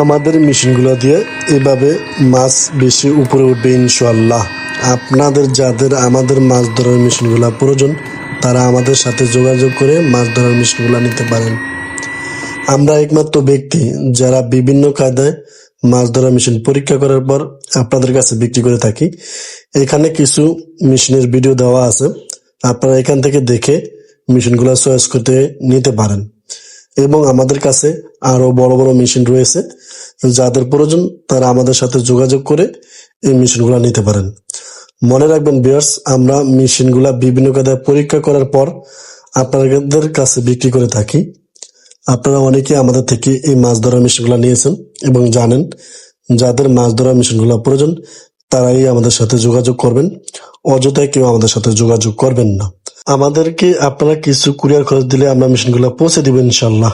আমাদের মেশিনগুলো দিয়ে এভাবে মাছ বেশি উপরে উঠবে ইনশাল্লাহ আপনাদের যাদের আমাদের মাছ ধরার মেশিনগুলো প্রয়োজন, তারা আমাদের সাথে যোগাযোগ করে মাছ ধরার মেশিনগুলো নিতে পারেন। আমরা একমাত্র ব্যক্তি যারা বিভিন্ন কায়দায় মাছ ধরা মেশিন পরীক্ষা করার পর আপনাদের কাছে বিক্রি করে থাকি। এখানে কিছু মেশিনের ভিডিও দেওয়া আছে, আপনারা এখান থেকে দেখে মেশিনগুলো চয়েস করতে নিতে পারেন। এবং আমাদের কাছে আরও বড় বড় মেশিন রয়েছে যাদের প্রয়োজন তারা আমাদের সাথে যোগাযোগ করে এই মেশিনগুলো নিতে পারেন। মনে রাখবেন বিয়ার্স আমরা মেশিনগুলা বিভিন্ন কায়দায় পরীক্ষা করার পর আপনাদের কাছে বিক্রি করে থাকি। আপনারা অনেকে আমাদের থেকে এই মাছ ধরার মেশিনগুলো নিয়েছেন এবং জানেন, যাদের মাছ ধরার মেশিনগুলো প্রয়োজন তারাই আমাদের সাথে যোগাযোগ করবেন, অযথায় কেউ আমাদের সাথে যোগাযোগ করবেন না। আমাদেরকে আপনারা কিছু কুরিয়ার খরচ দিলে আমরা মেশিনগুলো পৌঁছে দিব ইনশাল্লাহ।